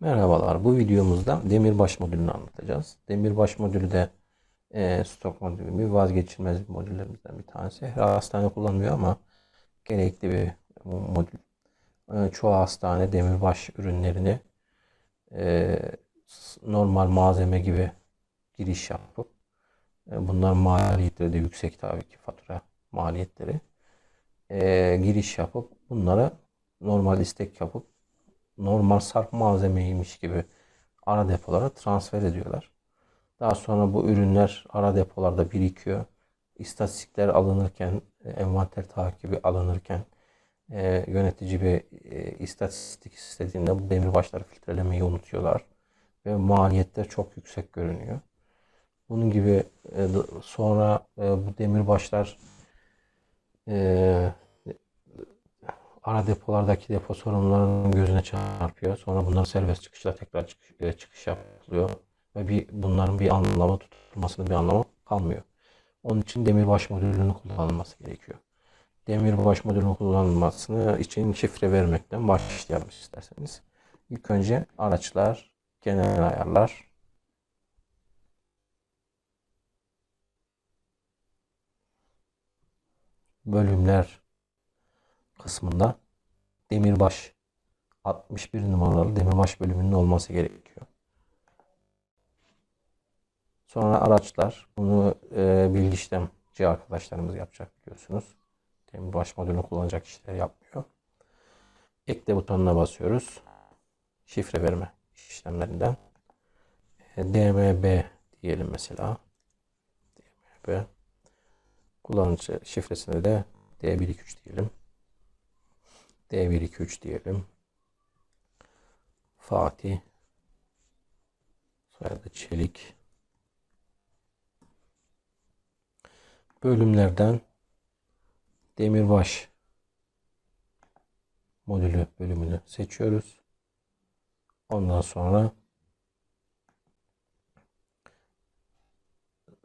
Merhabalar. Bu videomuzda demirbaş modülünü anlatacağız. Demirbaş modülü de e, stok modülü bir vazgeçilmez modüllerimizden bir tanesi. Her hastane kullanmıyor ama gerekli bir modül. E, çoğu hastane demirbaş ürünlerini e, normal malzeme gibi giriş yapıp e, bunlar maliyetleri de yüksek tabii ki fatura maliyetleri. E, giriş yapıp bunlara normal istek yapıp normal sarf malzemeymiş gibi ara depolara transfer ediyorlar. Daha sonra bu ürünler ara depolarda birikiyor. İstatistikler alınırken, e, envanter takibi alınırken e, yönetici bir e, istatistik istediğinde bu demirbaşları filtrelemeyi unutuyorlar. Ve maliyetler çok yüksek görünüyor. Bunun gibi e, sonra e, bu demirbaşlar e, ara depolardaki depo sorunlarının gözüne çarpıyor. Sonra bunlar serbest çıkışla tekrar çıkış, e, çıkış yapılıyor. Ve bir, bunların bir anlamı tutulmasının bir anlamı kalmıyor. Onun için demirbaş modülünün kullanılması gerekiyor. Demirbaş modülünün kullanılmasını için şifre vermekten başlayalım isterseniz. İlk önce araçlar, genel ayarlar, bölümler kısmında demirbaş 61 numaralı demirbaş bölümünün olması gerekiyor. Sonra araçlar. Bunu e, bilgi arkadaşlarımız yapacak biliyorsunuz. Demirbaş modülünü kullanacak kişiler yapmıyor. Ekle butonuna basıyoruz. Şifre verme işlemlerinden. E, DMB diyelim mesela. DMB. Kullanıcı şifresini de D123 diyelim. D123 diyelim. Fatih. Soyadı Çelik. Bölümlerden Demirbaş modülü bölümünü seçiyoruz. Ondan sonra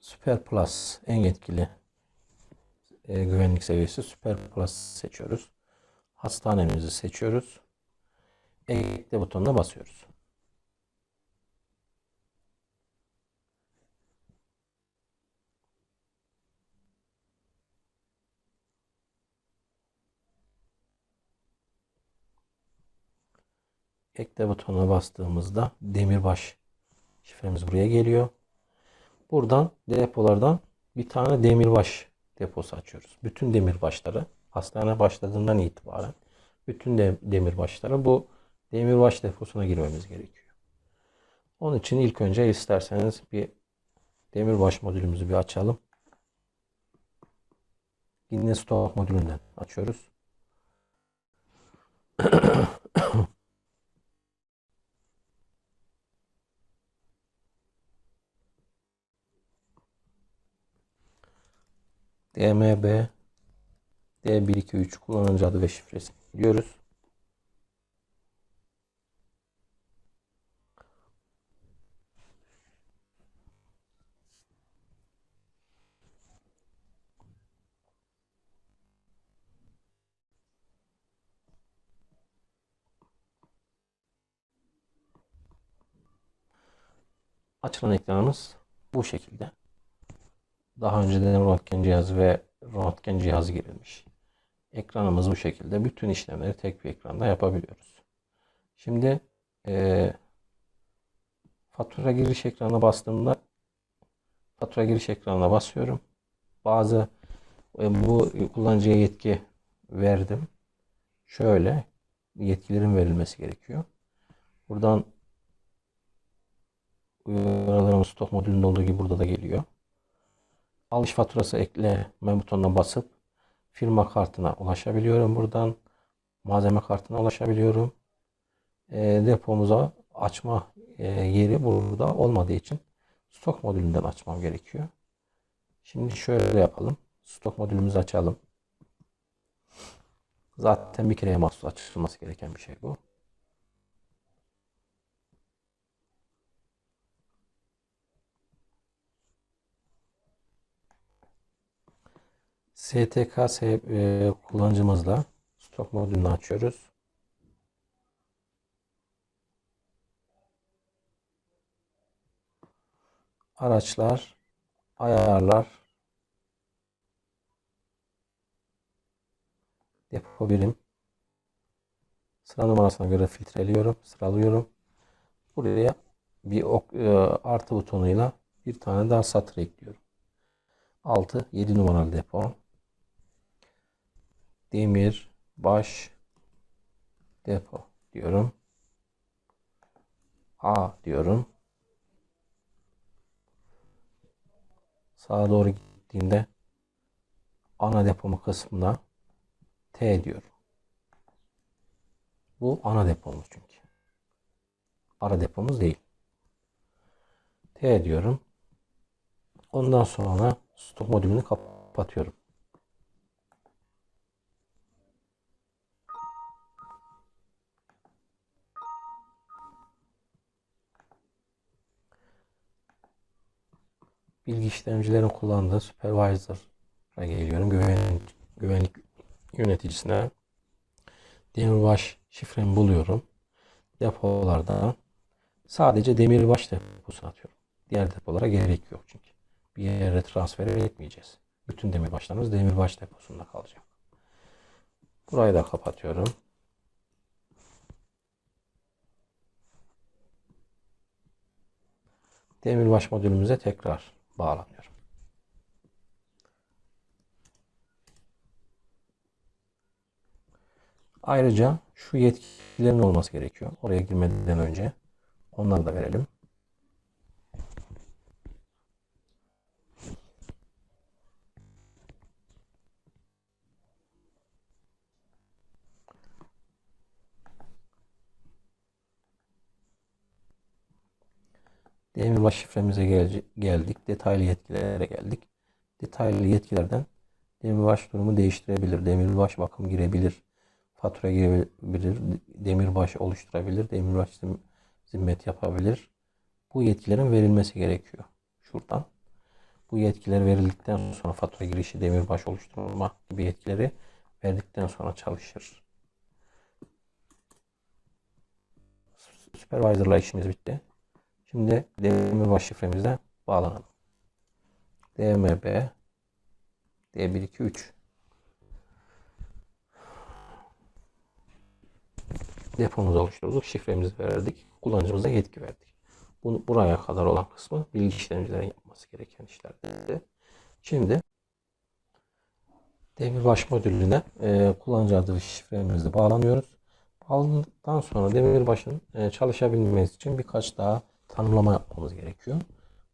Super Plus en yetkili e, güvenlik seviyesi Super Plus seçiyoruz. Hastanemizi seçiyoruz. Ekle butonuna basıyoruz. Ekle butonuna bastığımızda demirbaş şifremiz buraya geliyor. Buradan depolardan bir tane demirbaş deposu açıyoruz. Bütün demirbaşları hastane başladığından itibaren bütün de demirbaşları bu demirbaş deposuna girmemiz gerekiyor. Onun için ilk önce isterseniz bir demirbaş modülümüzü bir açalım. Yine stok modülünden açıyoruz. DMB D123 kullanıcı adı ve şifresi giriyoruz. Açılan ekranımız bu şekilde. Daha önceden röntgen cihazı ve röntgen cihazı girilmiş. Ekranımız bu şekilde. Bütün işlemleri tek bir ekranda yapabiliyoruz. Şimdi e, fatura giriş ekranına bastığımda fatura giriş ekranına basıyorum. Bazı e, bu kullanıcıya yetki verdim. Şöyle yetkilerin verilmesi gerekiyor. Buradan uygulamalarımız stok modülünde olduğu gibi burada da geliyor. Alış faturası ekleme butonuna basıp firma kartına ulaşabiliyorum buradan. Malzeme kartına ulaşabiliyorum. E, depomuza açma e, yeri burada olmadığı için stok modülünden açmam gerekiyor. Şimdi şöyle yapalım. Stok modülümüzü açalım. Zaten bir kereye mahsus açılması gereken bir şey bu. STK e, kullanıcımızla stok modülünü açıyoruz. Araçlar, ayarlar, depo birim, sıra numarasına göre filtreliyorum, sıralıyorum. Buraya bir ok, e, artı butonuyla bir tane daha satır ekliyorum. 6, 7 numaralı depo. Demir, baş, depo diyorum. A diyorum. Sağa doğru gittiğinde ana depoma kısmına T diyorum. Bu ana depomuz çünkü. Ara depomuz değil. T diyorum. Ondan sonra stok modülünü kapatıyorum. Bilgi işlemcilerin kullandığı supervisor'a geliyorum. Güvenlik, güvenlik yöneticisine demirbaş şifremi buluyorum. Depolardan sadece demirbaş deposuna atıyorum. Diğer depolara gerek yok çünkü. Bir yere transfer etmeyeceğiz. Bütün demirbaşlarımız demirbaş deposunda kalacak. Burayı da kapatıyorum. Demirbaş modülümüze tekrar bağlanıyorum. Ayrıca şu yetkilerin olması gerekiyor. Oraya girmeden önce onları da verelim. Demirbaş şifremize gel geldik. Detaylı yetkilere geldik. Detaylı yetkilerden demirbaş durumu değiştirebilir. Demirbaş bakım girebilir. Fatura girebilir. Demirbaş oluşturabilir. Demirbaş zim zimmet yapabilir. Bu yetkilerin verilmesi gerekiyor. Şuradan. Bu yetkiler verildikten sonra fatura girişi, demirbaş oluşturma gibi yetkileri verdikten sonra çalışır. Supervisor'la işimiz bitti. Şimdi demirbaş şifremize bağlanalım. DMB D123 depomuzu oluşturduk. Şifremizi verdik. Kullanıcımıza yetki verdik. Bunu, buraya kadar olan kısmı bilgi işlemcilerin yapması gereken işlerdi. Şimdi demirbaş modülüne e, kullanıcı adı ve şifremizi bağlanıyoruz. Bağlandıktan sonra demirbaşın e, çalışabilmesi için birkaç daha tanımlama yapmamız gerekiyor.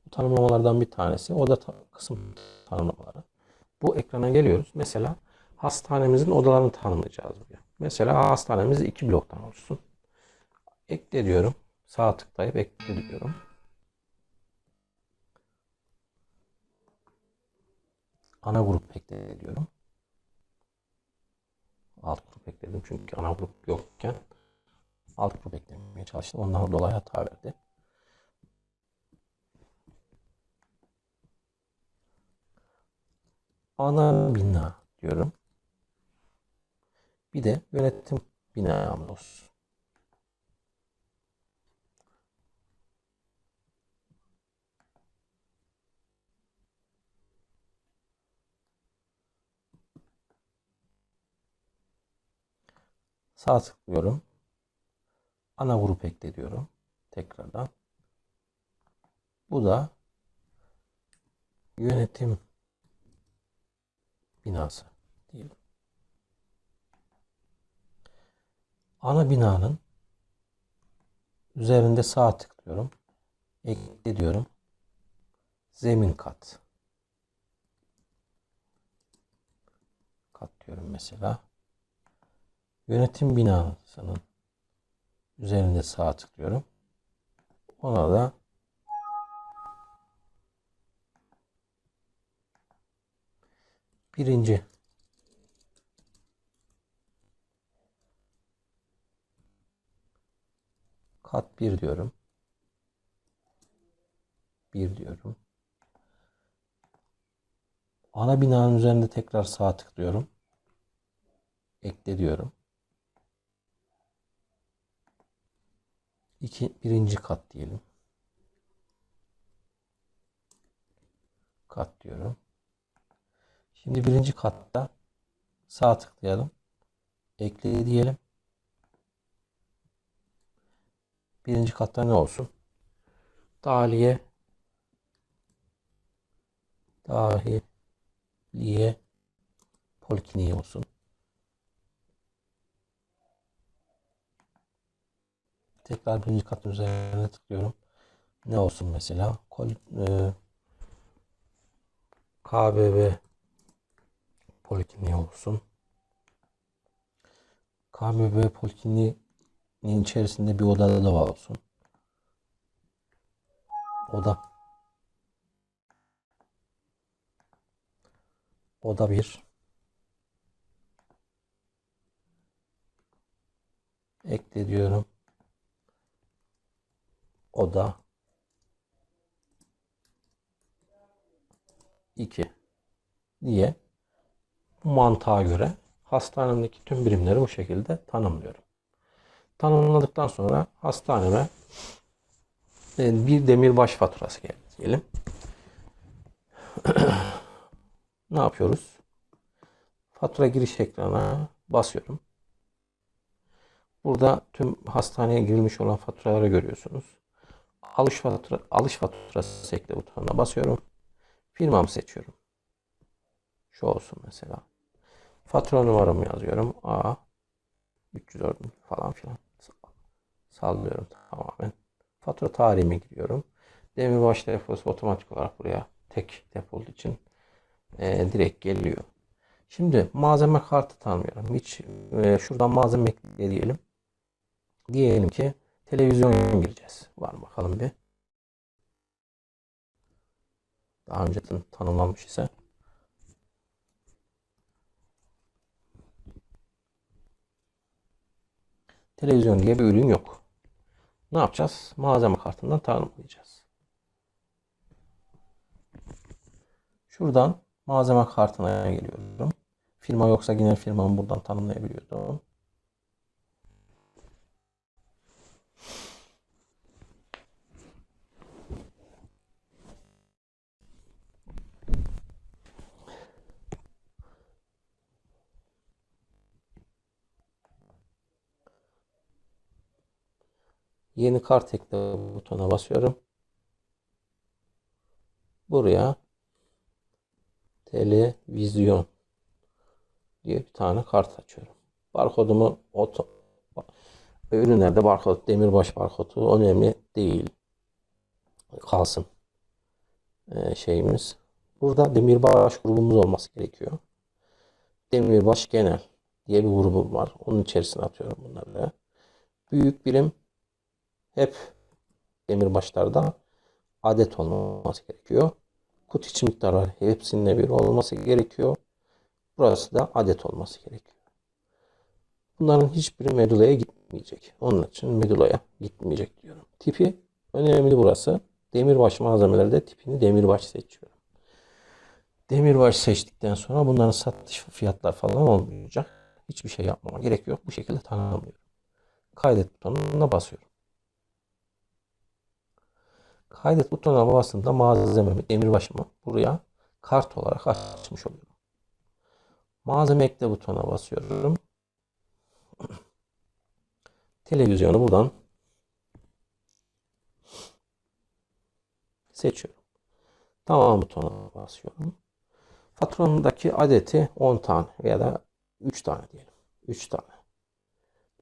Bu tanımlamalardan bir tanesi oda ta kısım tanımlamaları. Bu ekrana geliyoruz. Mesela hastanemizin odalarını tanımlayacağız. Buraya. Mesela hastanemiz iki bloktan oluşsun. Ekle diyorum. Sağ tıklayıp ekle diyorum. Ana grup ekle diyorum. Alt grup ekledim çünkü ana grup yokken alt grup eklemeye çalıştım. Ondan dolayı hata verdi. Ana bina diyorum. Bir de yönetim binamız olsun. Sağ tıklıyorum. Ana grup ekle diyorum. Tekrardan. Bu da yönetim binası diyelim. Ana binanın üzerinde sağ tıklıyorum. Ekle diyorum. Zemin kat. Kat diyorum mesela. Yönetim binasının üzerinde sağ tıklıyorum. Ona da Birinci. Kat 1 diyorum. 1 diyorum. Ana binanın üzerinde tekrar sağ tıklıyorum. Ekle diyorum. İki, birinci kat diyelim. kat diyorum. Şimdi birinci katta sağ tıklayalım. Ekle diyelim. Birinci katta ne olsun? Dahiliye dahiliye polikliniği olsun. Tekrar birinci katın üzerine tıklıyorum. Ne olsun mesela? Kol, e, KBB polikliniği olsun. KBB polikliniğinin içerisinde bir odada da var olsun. Oda. Oda bir. Ekle diyorum. Oda 2 diye mantığa göre hastanemdeki tüm birimleri bu şekilde tanımlıyorum. Tanımladıktan sonra hastaneme e, bir demirbaş faturası geldi diyelim. ne yapıyoruz? Fatura giriş ekranına basıyorum. Burada tüm hastaneye girilmiş olan faturaları görüyorsunuz. Alış fatura, alış faturası ekle butonuna basıyorum. Firmamı seçiyorum. Şu olsun mesela. Fatura numaramı yazıyorum. A 304 falan filan. Sallıyorum tamamen. Fatura tarihime giriyorum. Demirbaş deposu otomatik olarak buraya tek depol için e, direkt geliyor. Şimdi malzeme kartı tanımıyorum. Hiç e, şuradan malzeme ekle diyelim. Diyelim ki televizyon gireceğiz. Var bakalım bir. Daha önceden tanımlanmış ise. Televizyon diye bir ürün yok. Ne yapacağız? Malzeme kartından tanımlayacağız. Şuradan malzeme kartına geliyorum. Firma yoksa yine firmamı buradan tanımlayabiliyordum. Yeni kart ekle butona basıyorum. Buraya televizyon diye bir tane kart açıyorum. Barkodumu oto, ürünlerde barkod, demirbaş barkodu önemli değil. Kalsın ee, şeyimiz. Burada demirbaş grubumuz olması gerekiyor. Demirbaş genel diye bir grubum var. Onun içerisine atıyorum bunları. Büyük birim hep demirbaşlarda adet olması gerekiyor. Kut içi miktarı hepsinde bir olması gerekiyor. Burası da adet olması gerekiyor. Bunların hiçbiri medulaya gitmeyecek. Onun için medulaya gitmeyecek diyorum. Tipi önemli burası. Demirbaş malzemelerde tipini demirbaş seçiyorum. Demirbaş seçtikten sonra bunların satış fiyatlar falan olmayacak. Hiçbir şey yapmama gerek yok. Bu şekilde tanımlıyorum. Kaydet butonuna basıyorum. Kaydet butonuna bastığımda malzememi, demirbaşımı buraya kart olarak açmış oluyorum. Malzeme ekle butonuna basıyorum. Televizyonu buradan seçiyorum. Tamam butonuna basıyorum. Faturamdaki adeti 10 tane ya da 3 tane diyelim. 3 tane.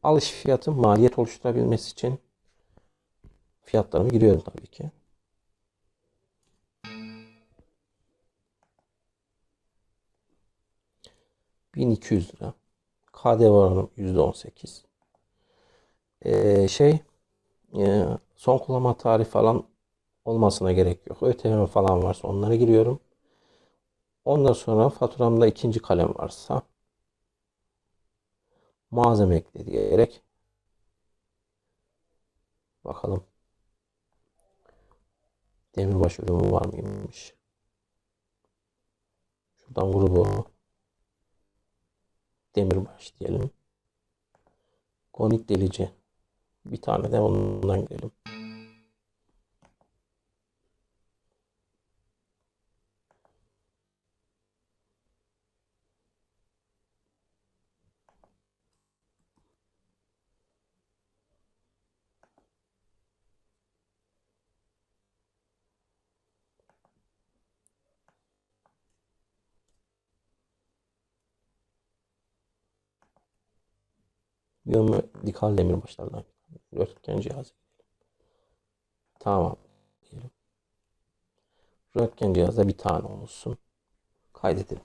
Alış fiyatı maliyet oluşturabilmesi için fiyatlarımı giriyorum tabii ki. ...1200 lira. KDV oranım %18. Ee, şey... E, son kullanma tarihi falan olmasına gerek yok. ÖTV falan varsa onlara giriyorum. Ondan sonra faturamda ikinci kalem varsa malzeme ekle diyerek bakalım demirbaş ürünü var mıymış? Şuradan grubu demirbaş diyelim. Konik delici bir tane de ondan girelim. Biyomedikal demirbaşlardan. Röntgen cihazı. Tamam. Diyelim. Röntgen cihazda bir tane olsun. Kaydedelim.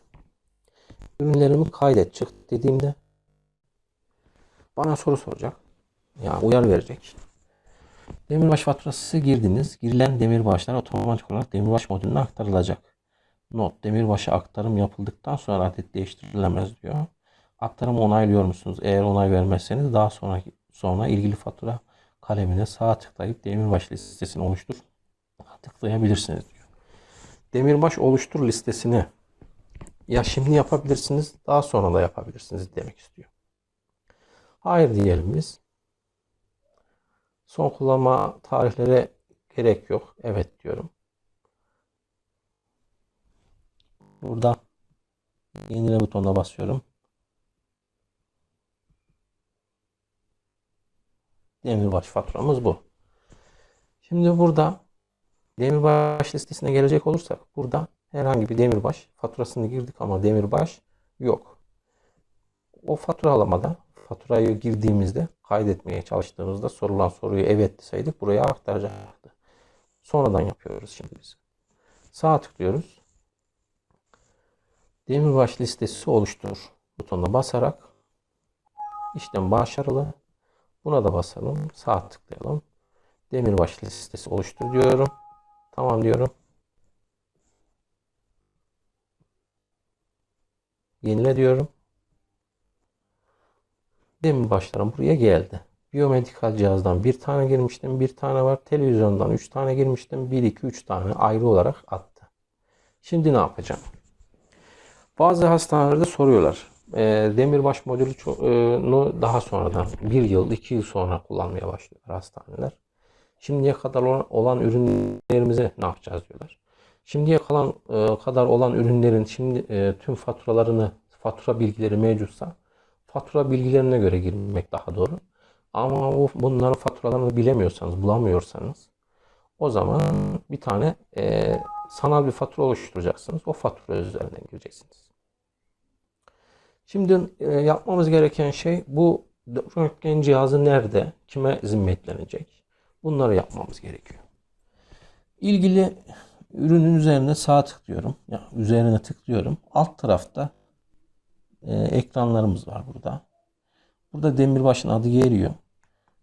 Ürünlerimi kaydet çık dediğimde bana soru soracak. Yani uyar verecek. Demirbaş faturası girdiniz. Girilen demirbaşlar otomatik olarak demirbaş modülüne aktarılacak. Not. Demirbaşa aktarım yapıldıktan sonra adet değiştirilemez diyor. Aktarımı onaylıyor musunuz? Eğer onay vermezseniz daha sonra sonra ilgili fatura kalemine sağ tıklayıp demirbaş listesini oluştur tıklayabilirsiniz diyor. Demirbaş oluştur listesini ya şimdi yapabilirsiniz daha sonra da yapabilirsiniz demek istiyor. Hayır diyelim biz. Son kullanma tarihlere gerek yok. Evet diyorum. Burada yenile butonuna basıyorum. Demirbaş faturamız bu. Şimdi burada demirbaş listesine gelecek olursak burada herhangi bir demirbaş faturasını girdik ama demirbaş yok. O faturalamada faturayı girdiğimizde kaydetmeye çalıştığımızda sorulan soruyu evet deseydik buraya aktaracaktı. Sonradan yapıyoruz şimdi biz. Sağ tıklıyoruz. Demirbaş listesi oluştur butonuna basarak işlem başarılı. Buna da basalım. Sağ tıklayalım. Demirbaş listesi oluştur diyorum. Tamam diyorum. Yenile diyorum. Demirbaşlarım buraya geldi. Biyomedikal cihazdan bir tane girmiştim. Bir tane var. Televizyondan üç tane girmiştim. Bir, iki, üç tane ayrı olarak attı. Şimdi ne yapacağım? Bazı hastanelerde soruyorlar. E, demirbaş modülü daha sonradan bir yıl, iki yıl sonra kullanmaya başlıyorlar hastaneler. Şimdiye kadar olan, olan ürünlerimize ne yapacağız diyorlar. Şimdiye kalan e, kadar olan ürünlerin şimdi e, tüm faturalarını, fatura bilgileri mevcutsa fatura bilgilerine göre girmek daha doğru. Ama bu, bunların faturalarını bilemiyorsanız, bulamıyorsanız o zaman bir tane e, sanal bir fatura oluşturacaksınız. O fatura üzerinden gireceksiniz. Şimdi e, yapmamız gereken şey bu röntgen cihazı nerede, kime zimmetlenecek? Bunları yapmamız gerekiyor. İlgili ürünün üzerine sağ tıklıyorum. Ya üzerine tıklıyorum. Alt tarafta e, ekranlarımız var burada. Burada demirbaşın adı geliyor.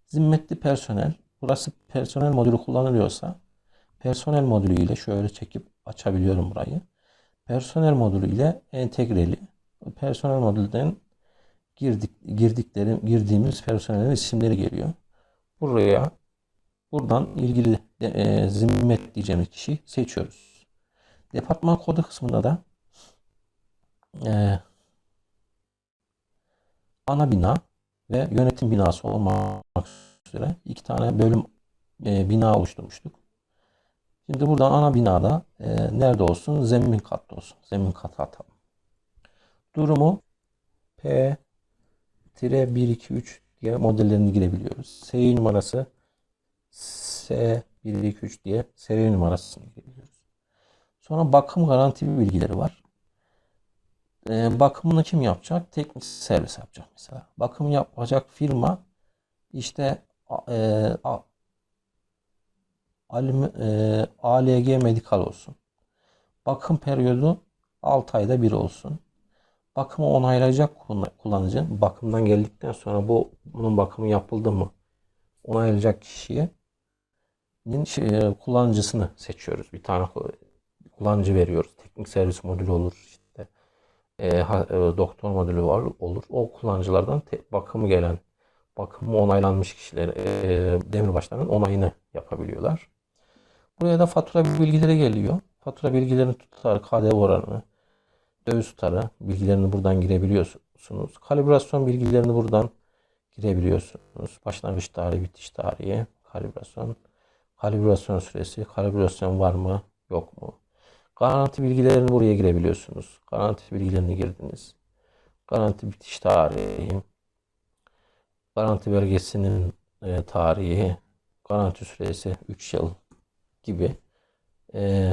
Zimmetli personel. Burası personel modülü kullanılıyorsa personel modülü ile şöyle çekip açabiliyorum burayı. Personel modülü ile entegreli. Personel modülden girdik girdiklerim girdiğimiz personelin isimleri geliyor. Buraya buradan ilgili de, e, zimmet diyeceğimiz kişi seçiyoruz. Departman kodu kısmında da e, ana bina ve yönetim binası olmak üzere iki tane bölüm e, bina oluşturmuştuk. Şimdi buradan ana binada e, nerede olsun? Zemin katta olsun. Zemin katı atalım. Durumu P 1 2 3 diye modellerini girebiliyoruz. Seri numarası S 1 2 3 diye seri numarasını girebiliyoruz. Sonra bakım garanti bilgileri var. E, bakımını kim yapacak? Teknik servis yapacak mesela. Bakım yapacak firma işte e, e, ALG Medikal olsun. Bakım periyodu 6 ayda bir olsun. Bakımı onaylayacak kullanıcı bakımdan geldikten sonra bu bunun bakımı yapıldı mı onaylayacak kişiye şey, kullanıcısını seçiyoruz. Bir tane kullanıcı veriyoruz. Teknik servis modülü olur. işte e, e, doktor modülü var olur. O kullanıcılardan te, bakımı gelen bakımı onaylanmış kişiler e, demirbaşlarının onayını yapabiliyorlar. Buraya da fatura bilgileri geliyor. Fatura bilgilerini tutar, KDV oranı, döviz tutarı bilgilerini buradan girebiliyorsunuz. Kalibrasyon bilgilerini buradan girebiliyorsunuz. Başlangıç tarihi, bitiş tarihi, kalibrasyon, kalibrasyon süresi, kalibrasyon var mı, yok mu? Garanti bilgilerini buraya girebiliyorsunuz. Garanti bilgilerini girdiniz. Garanti bitiş tarihi, garanti belgesinin e, tarihi, garanti süresi 3 yıl gibi e,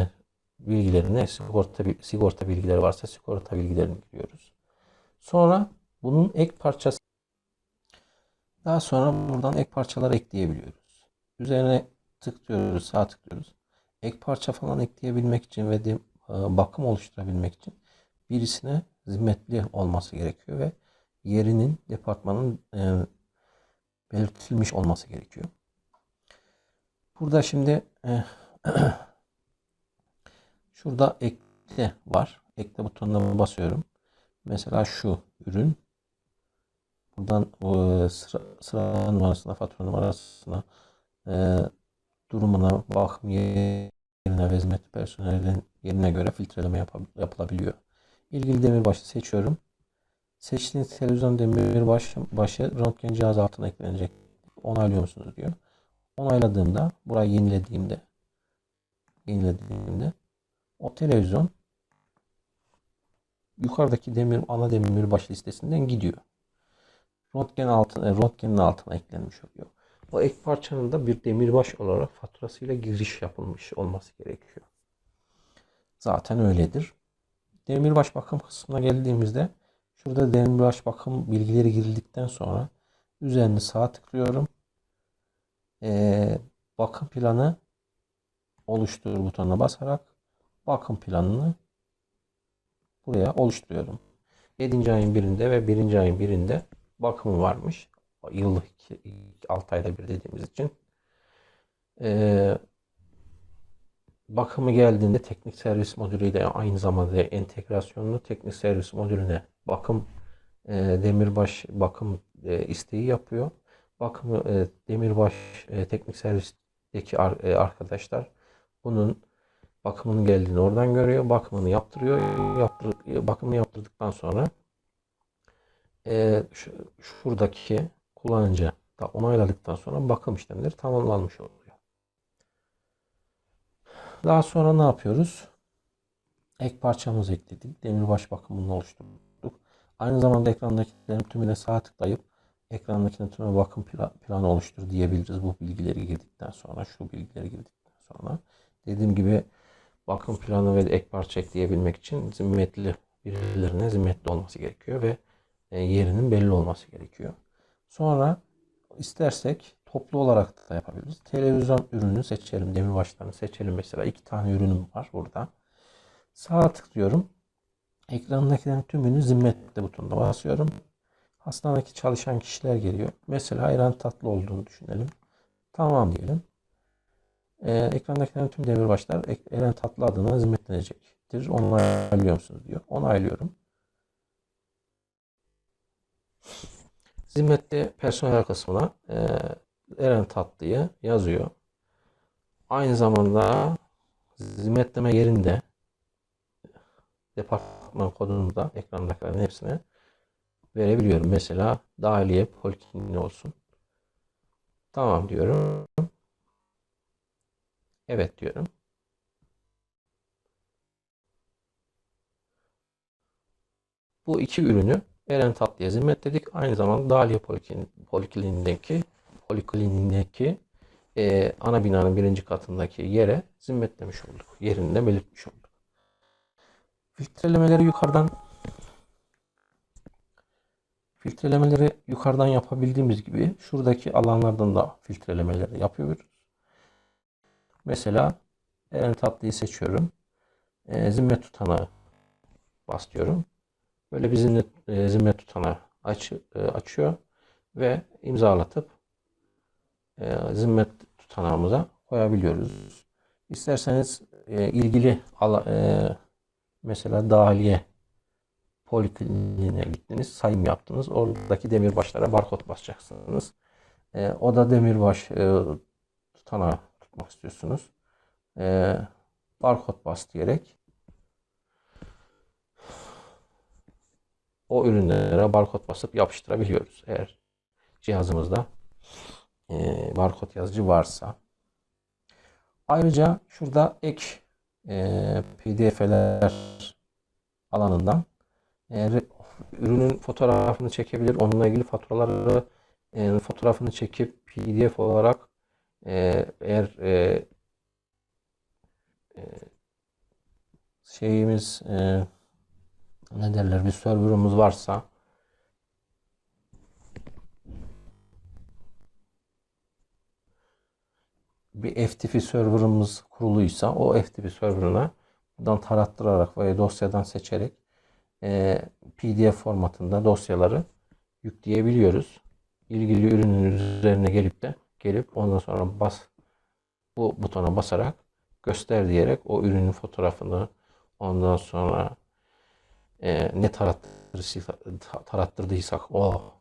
bilgilerini sigorta sigorta bilgileri varsa sigorta bilgilerini giriyoruz. Sonra bunun ek parçası Daha sonra buradan ek parçalar ekleyebiliyoruz. Üzerine tıklıyoruz, sağ tıklıyoruz. Ek parça falan ekleyebilmek için ve de e, bakım oluşturabilmek için birisine zimmetli olması gerekiyor ve yerinin departmanın e, belirtilmiş olması gerekiyor. Burada şimdi e, şurada ekle var. Ekle butonuna basıyorum. Mesela şu ürün buradan e, sıra, sıra numarasına, fatura numarasına, e, durumuna, bakım yerine ve hizmet personelinin yerine göre filtreleme yap- yapılabiliyor. İlgili demirbaşı seçiyorum. Seçtiğiniz televizyon demirbaşı başı röntgen cihazı altına eklenecek. Onaylıyor musunuz diyor. Onayladığımda, burayı yenilediğimde yenilediğimde o televizyon yukarıdaki demir ana demirbaş listesinden gidiyor. Röntgen altına, röntgenin altına eklenmiş oluyor. O ek parçanın da bir demirbaş olarak faturasıyla giriş yapılmış olması gerekiyor. Zaten öyledir. Demirbaş bakım kısmına geldiğimizde şurada demirbaş bakım bilgileri girildikten sonra üzerine sağ tıklıyorum. Ee, bakım planı oluştur butonuna basarak bakım planını buraya oluşturuyorum. 7. ayın birinde ve 1. ayın birinde bakımı varmış. Yıllık 6 ayda bir dediğimiz için. Ee, bakımı geldiğinde teknik servis modülüyle aynı zamanda entegrasyonlu teknik servis modülüne bakım e, demirbaş bakım e, isteği yapıyor. Bakımı e, demirbaş e, teknik servisteki ar- e, arkadaşlar bunun bakımının geldiğini oradan görüyor. Bakımını yaptırıyor. Yaptır, bakımını yaptırdıktan sonra e, şu, şuradaki kullanıcı da onayladıktan sonra bakım işlemleri tamamlanmış oluyor. Daha sonra ne yapıyoruz? Ek parçamızı ekledik. Demirbaş bakımını oluşturduk. Aynı zamanda ekrandakilerin tümüne sağ tıklayıp ekrandakinin tümüne bakım pla- planı oluştur diyebiliriz. Bu bilgileri girdikten sonra, şu bilgileri girdikten sonra. Dediğim gibi bakım planı ve ek parça ekleyebilmek için zimmetli birilerine zimmetli olması gerekiyor ve e, yerinin belli olması gerekiyor. Sonra istersek toplu olarak da yapabiliriz. Televizyon ürünü seçelim. Demirbaşlarını seçelim. Mesela iki tane ürünüm var burada. Sağa tıklıyorum. Ekrandakilerin tümünü zimmetli butonuna basıyorum. Hastanedeki çalışan kişiler geliyor. Mesela ayran tatlı olduğunu düşünelim. Tamam diyelim. Ee, ekrandakilerin tüm demirbaşlar ek- Eren Tatlı adına zimmetlenecektir. Onaylıyor musunuz diyor. Onaylıyorum. Zimmetli personel kısmına e, Eren Tatlı'yı yazıyor. Aynı zamanda zimmetleme yerinde departman kodunu da ekrandakilerin hepsine verebiliyorum. Mesela dahiliye polikliniği olsun. Tamam diyorum. Evet diyorum. Bu iki ürünü Eren Tatlı'ya zimmetledik. Aynı zamanda Poliklin- Polikliniğindeki Polikliniğindeki e, ana binanın birinci katındaki yere zimmetlemiş olduk. Yerini de belirtmiş olduk. Filtrelemeleri yukarıdan filtrelemeleri yukarıdan yapabildiğimiz gibi şuradaki alanlardan da filtrelemeleri yapıyoruz. Mesela Eren Tatlı'yı seçiyorum. E, zimmet tutanağı basıyorum. Böyle bir zimmet, e, zimmet tutanağı aç, e, açıyor ve imzalatıp e, zimmet tutanağımıza koyabiliyoruz. İsterseniz e, ilgili ala, e, mesela dahiliye polikliniğine gittiniz, sayım yaptınız. Oradaki demirbaşlara barkod basacaksınız. E, o da demirbaş e, tutanağı tutmak istiyorsunuz. E, barkod bas diyerek o ürünlere barkod basıp yapıştırabiliyoruz. Eğer cihazımızda e, barkod yazıcı varsa. Ayrıca şurada ek e, PDF'ler alanından e, ürünün fotoğrafını çekebilir. Onunla ilgili faturaları e, fotoğrafını çekip PDF olarak ee, eğer e, e, şeyimiz e, ne derler bir serverımız varsa bir FTP serverımız kuruluysa o FTP serverına buradan tarattırarak veya dosyadan seçerek e, PDF formatında dosyaları yükleyebiliyoruz. İlgili ürünün üzerine gelip de gelip ondan sonra bas bu butona basarak göster diyerek o ürünün fotoğrafını ondan sonra e, ne tarattırdıysak, tarattırdıysak o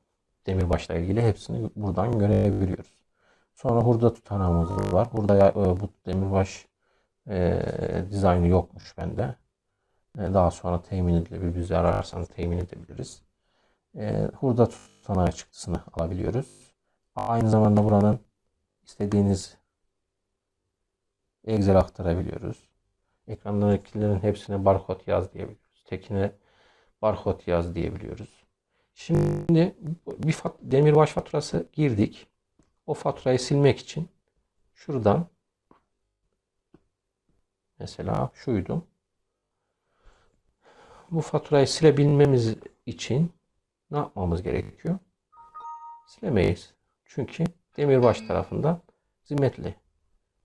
demirbaşla ilgili hepsini buradan görebiliyoruz. Sonra hurda tutanağımız var. Burada e, bu demirbaş e, dizaynı yokmuş bende. E, daha sonra temin edilebilir. Bizi ararsanız temin edebiliriz. E, hurda tutanağı çıktısını alabiliyoruz. Aynı zamanda buranın istediğiniz Excel aktarabiliyoruz. Ekrandakilerin hepsine barkod yaz diyebiliyoruz. Tekine barkod yaz diyebiliyoruz. Şimdi bir fat- demirbaş faturası girdik. O faturayı silmek için şuradan mesela şuydu. Bu faturayı silebilmemiz için ne yapmamız gerekiyor? Silemeyiz. Çünkü demirbaş tarafından zimmetli.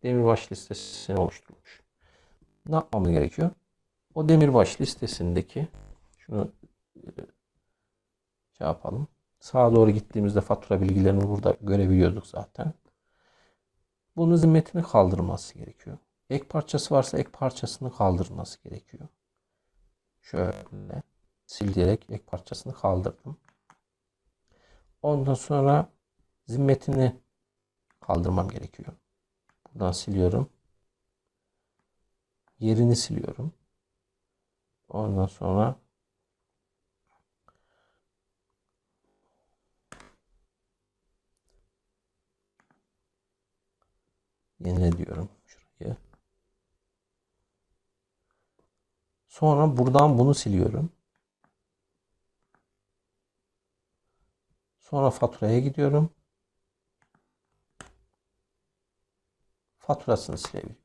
Demirbaş listesini oluşturmuş. Ne yapmamız gerekiyor? O demirbaş listesindeki şunu e, şey yapalım. Sağa doğru gittiğimizde fatura bilgilerini burada görebiliyorduk zaten. Bunun zimmetini kaldırması gerekiyor. Ek parçası varsa ek parçasını kaldırması gerekiyor. Şöyle sil diyerek ek parçasını kaldırdım. Ondan sonra zimmetini kaldırmam gerekiyor. Buradan siliyorum. Yerini siliyorum. Ondan sonra yenile diyorum şurayı. Sonra buradan bunu siliyorum. Sonra faturaya gidiyorum. Faturasını silebiliyorum.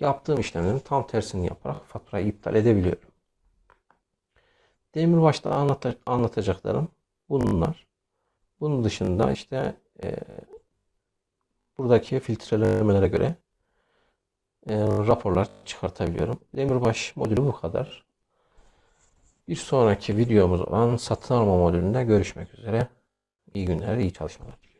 Yaptığım işlemlerin tam tersini yaparak faturayı iptal edebiliyorum. Demirbaş'ta anlata- anlatacaklarım bunlar. Bunun dışında işte e, buradaki filtrelemelere göre e, raporlar çıkartabiliyorum. Demirbaş modülü bu kadar. Bir sonraki videomuz olan satın alma modülünde görüşmek üzere. İyi günler, iyi çalışmalar.